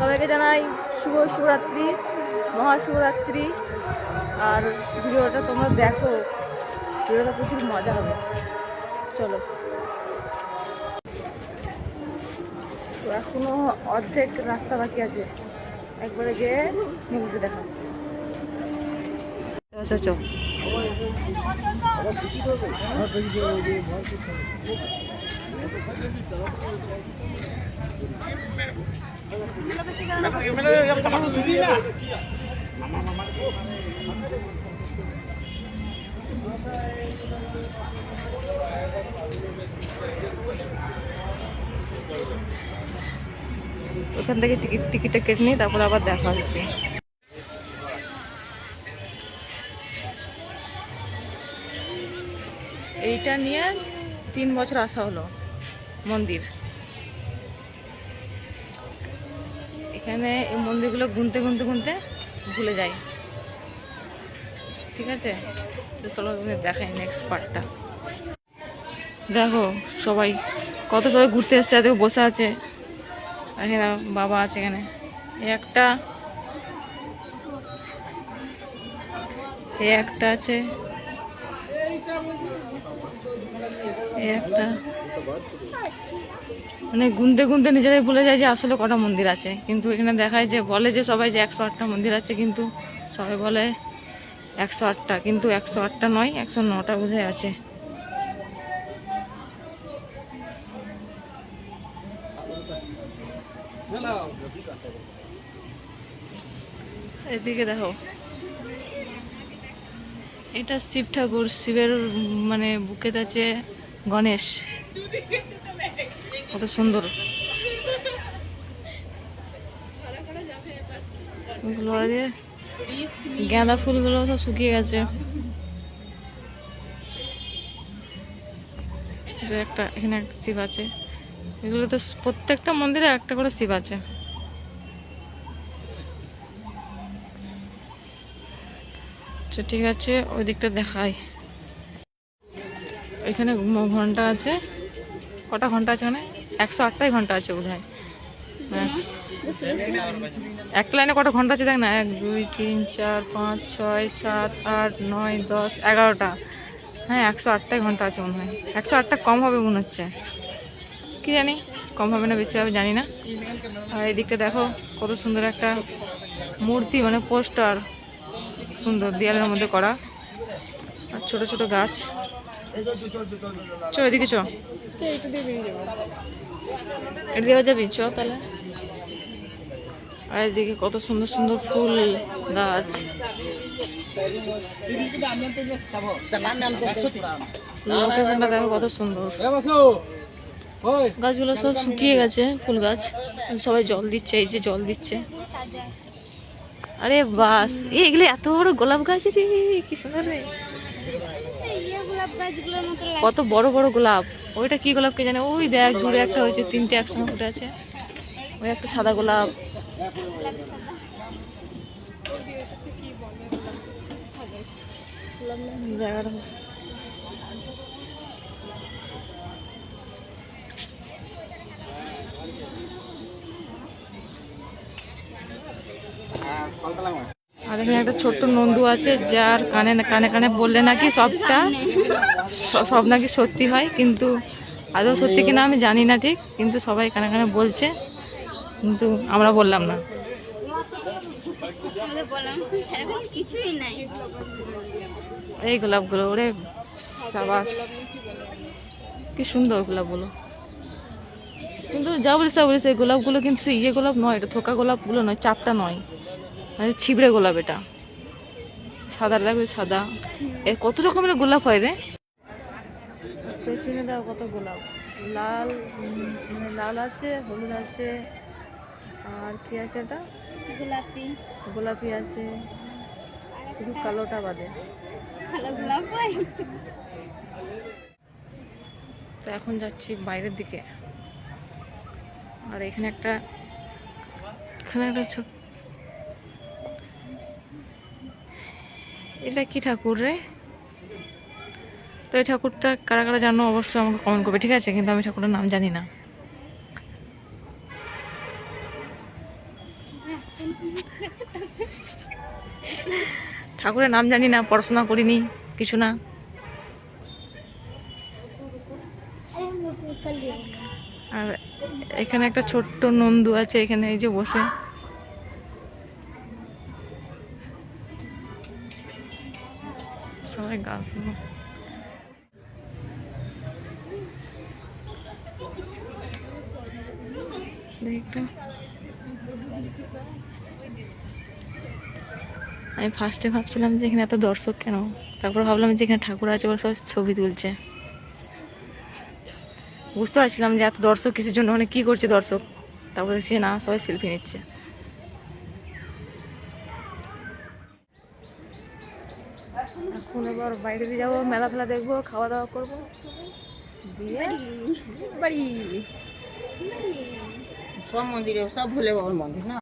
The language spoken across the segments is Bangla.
সবাইকে জানাই শুভ শিবরাত্রি, মহাশিবরাত্রি। আর ভিডিওটা তোমরা দেখো, ভিডিওটা প্রচুর মজা হবে। চলো। তো এখনও অর্ধেক রাস্তা বাকি আছে। একবারে গিয়ে মুখ দেখাচ্ছে। চল। ওখান থেকে টিকিট টিকিটটা কেটে নিই তারপর আবার দেখা হচ্ছে। এইটা নিয়ে তিন বছর আসা হলো মন্দির। এখানে এই মন্দিরগুলো গুনতে গুনতে গুনতে ভুলে যাই। ঠিক আছে? তো চলো দেখাই নেক্সট পার্টটা দেখো, সবাই কত সবাই ঘুরতে এসছে দেখো বসে আছে। আর এখানে বাবা আছে এখানে। একটা একটা আছে। একটা। মানে গুনতে গুনতে নিজেরাই ভুলে যায় যে আসলে কটা মন্দির আছে। কিন্তু এখানে দেখায় যে বলে যে সবাই যে একশো আটটা মন্দির আছে কিন্তু সবাই বলে একশো আটটা। কিন্তু একশো আটটা নয়, একশো নটা বোধহয় আছে। এদিকে দেখো। এটা শিব ঠাকুর, শিবের মানে বুকেতে আছে গণেশ। কত সুন্দর। গাঁদা ফুলগুলো সব শুকিয়ে গেছে। একটা এখানে একটা শিব আছে। এগুলো তো প্রত্যেকটা মন্দিরে একটা করে শিব আছে। আচ্ছা ঠিক আছে, ওই দিকটা দেখাই। এখানে ঘণ্টা আছে। কটা ঘণ্টা আছে মানে? একশো আটটাই ঘণ্টা আছে বোধ হয়। এক লাইনে কটা ঘণ্টা আছে দেখ না? এক, দুই, তিন, চার, পাঁচ, ছয়, সাত, আট, নয়, দশ, এগারোটা। হ্যাঁ একশো আটটাই ঘণ্টা আছে মনে হয়। একশো আটটা কম হবে মনে হচ্ছে। কি জানি? কম হবে না, বেশি হবে, জানি না। আর এই দিকটা দেখো, কত সুন্দর একটা মূর্তি মানে পোস্টার। সুন্দর, দেয়ালের মধ্যে করা। আর ছোট ছোট গাছ। চ এদিকে চ। এদিকে যাবি। চ তাহলে। আর এদিকে কত সুন্দর সুন্দর ফুল গাছ। লোকেশনটা দেখো কত সুন্দর। গাছগুলো সব শুকিয়ে গেছে ফুল গাছ। সবাই জল দিচ্ছে এই যে জল দিচ্ছে। আরে বাস এগুলো এত বড় গোলাপ গাছ রে, কি সুন্দর রে। কত বড় বড় গোলাপ, ওইটা কি গোলাপ কে জানে, ওই দেখ, দূরে একটা হয়েছে, তিনটে একসঙ্গে ফুটে আছে। ওই একটা সাদা গোলাপ। জায়গাটা এখানে একটা ছোট্ট নন্দু আছে, যার কানে কানে কানে বললে নাকি সবটা সব নাকি সত্যি হয়, কিন্তু আদৌ সত্যি কিনা আমি জানি না ঠিক, কিন্তু সবাই কানে কানে বলছে, কিন্তু আমরা বললাম না। এই গোলাপগুলো, ওরে সাবাস। কি সুন্দর গোলাপগুলো। কিন্তু যা বলিস তা বলিস, এই গোলাপগুলো কিন্তু ইয়ে গোলাপ নয়, এটা থোকা গোলাপগুলো নয়, চাপটা নয়। মানে ছিবড়ে গোলাপ এটা। সাদা লাগবে সাদা। এ কত রকমের গোলাপ হয় রে? পেছনে দাও কত গোলাপ। লাল মানে লাল আছে হলুদ আছে আর কি আছে এটা? গোলাপি। গোলাপি আছে। শুধু কালোটা বাদে। গোলাপ হয়। তো এখন যাচ্ছি বাইরের দিকে। আর এখানে একটা এখানে একটা এটা কি ঠাকুর রে? তো এই ঠাকুরটা কারা কারা জানো অবশ্যই আমাকে কমেন্ট করবে, ঠিক আছে? কিন্তু আমি ঠাকুরের নাম জানি না। ঠাকুরের নাম জানি না, পড়াশোনা করিনি, কিছু না। আর এখানে একটা ছোট্ট নন্দু আছে, এখানে এই যে বসে। সবাই গান শুনো। দেখতে আমি ফার্স্টে ভাবছিলাম যে এখানে এত দর্শক কেন? তারপর ভাবলাম যে এখানে ঠাকুর আছে ওরা সবাই ছবি তুলছে। বুঝতে পারছিলাম যে এত দর্শক কিসের জন্য? মানে কি করছে দর্শক? তারপর দেখছি না, সবাই সেলফি নিচ্ছে। এখন এবার বাইরে দিয়ে যাব মেলা ফেলা দেখব খাওয়া দাওয়া করব। দিয়ে বাড়ি। সব মন্দিরে সব ভুলে বাবার মন্দির না?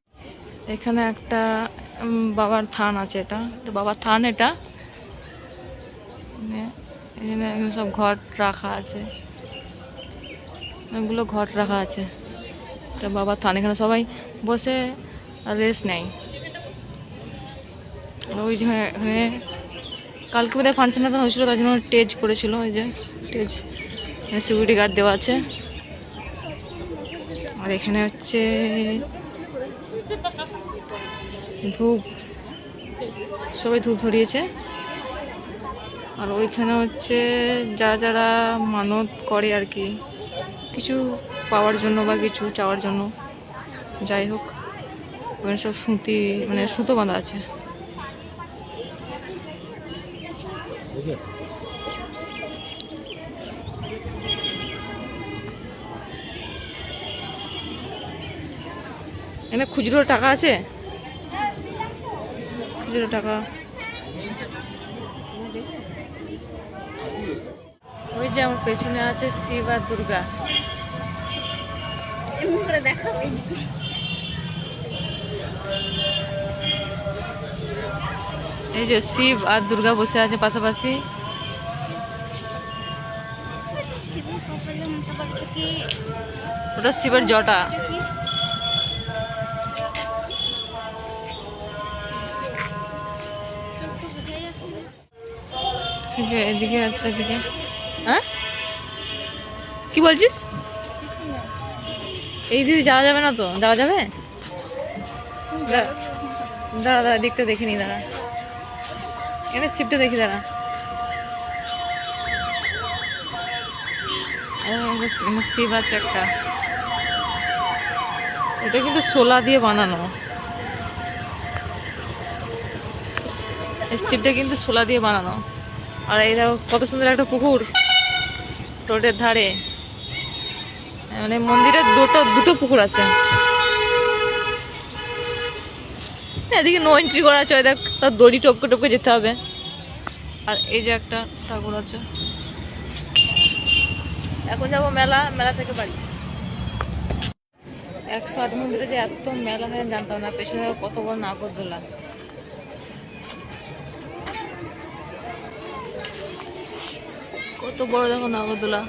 এখানে একটা বাবার থান আছে এটা। বাবার থান এটা। এখানে এখানে সব ঘট রাখা আছে। অনেকগুলো ঘট রাখা আছে। এটা বাবার থান। এখানে সবাই বসে রেস্ট নেয়। ওই যে এখানে কালকে বোধহয় ফাংশন টাংশন হয়েছিল, তার জন্য টেজ করেছিল, ওই যে টেজ সিকিউরিটি গার্ড দেওয়া আছে। আর এখানে হচ্ছে ধূপ, সবাই ধূপ ধরিয়েছে। আর ওইখানে হচ্ছে যারা যারা মানত করে আর কি, কিছু পাওয়ার জন্য বা কিছু চাওয়ার জন্য, যাই হোক, ওখানে সব সুতি মানে সুতো বাঁধা আছে। এখানে খুচরো টাকা আছে? খুচরো টাকা। ওই যে আমার পেছনে আছে শিব আর দুর্গা। এমনি করে দেখা। এই যে শিব আর দুর্গা বসে আছে পাশাপাশি। ওটা শিবের জটা। এদিকে আছে, এদিকে। হ্যাঁ? কি বলছিস? এই দিদি যাওয়া যাবে না তো? যাওয়া যাবে? দাঁড়া দাঁড়া দিকটা দেখে নি দাঁড়া। এখানে শিপটা দেখি দাঁড়া। শিব আছে একটা। এটা কিন্তু সোলা দিয়ে বানানো। এই শিবটা কিন্তু সোলা দিয়ে বানানো। আর এই দেখো, কত সুন্দর একটা পুকুর। রোডের ধারে। মানে মন্দিরের দুটো দুটো পুকুর আছে। এদিকে নো এন্ট্রি করা আছে দেখ, তার দড়ি টপকে টপকে যেতে হবে। আর এই যে একটা ঠাকুর আছে। এখন যাব মেলা মেলা থেকে বাড়ি। একশো আট মন্দিরে যে এত মেলা হয় জানতাম না, পেছনে কত বড় নাগরদোলা। কত বড় দেখো নাগরদোলা।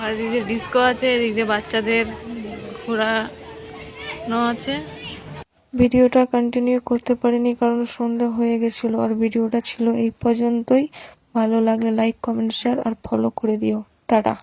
আর এদিকে ডিস্কো আছে, এদিকে বাচ্চাদের ঘোরানো আছে। ভিডিওটা কন্টিনিউ করতে পারিনি কারণ সন্ধ্যা হয়ে গেছিল। আর ভিডিওটা ছিল এই পর্যন্তই। ভালো লাগলে লাইক কমেন্ট শেয়ার আর ফলো করে দিও। টাটা।